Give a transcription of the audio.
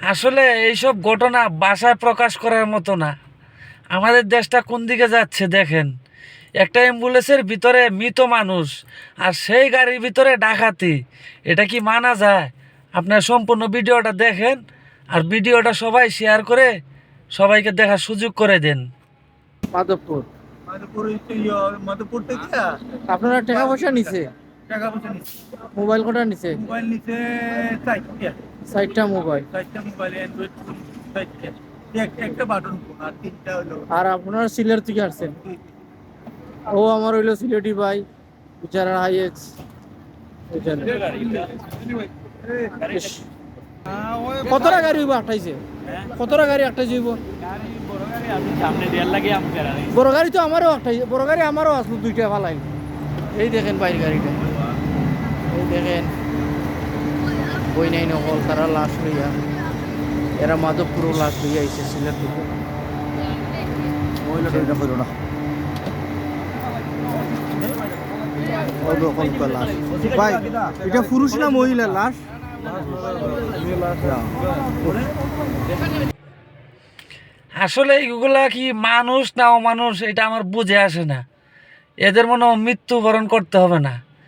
আসলে এইসব ঘটনা বাসায় প্রকাশ করার মতো না। আমাদের দেশটা কোন দিকে যাচ্ছে দেখেন। একটা অ্যাম্বুলেন্সের ভিতরে মৃত মানুষ আর সেই গাড়ির ভিতরে ডাকাতি এটা কি মানা যায়? আপনার সম্পূর্ণ ভিডিওটা দেখেন আর ভিডিওটা সবাই শেয়ার করে সবাইকে দেখার সুযোগ করে দেন। মাধবপুর। মাধবপুর ইয়ে, মাধবপুর থেকে? আপনারা টাকা পয়সা নিছে? টাকা পয়সা নিচ্ছে। মোবাইল কোটা নিছে? মোবাইল নিচ্ছে চারটা চারটা মোবাইল। চারটা মোবাইল অ্যান্ড্রয়েড চারটা এক- একটা বাটন ফোন আর তিনটা হলো আর আপনারা সিলেট থেকে আসছেন ও আমার হইল সিলেটি ভাই বিচারা হাইয়েছ কতটা গাড়ি হইব আটাইছে কতটা গাড়ি একটা যাইব বড় গাড়ি তো আমারও একটাই বড় গাড়ি আমারও আসলো দুইটা ফালাই এই দেখেন বাইর গাড়িটা এই দেখেন বই নাই নকল তারা লাশ লইয়া এরা মাধবপুরও লাশ লইয়া আইছে সিলেট থেকে। মহিলাটা এটা করো না। ওরকম লাশ। ভাই এটা পুরুষ না মহিলা? লাশ? আসলে এইগুলা কি মানুষ না অমানুষ এটা আমার বুঝে আসে না। এদের মনে হয় মৃত্যুবরণ করতে হবে না।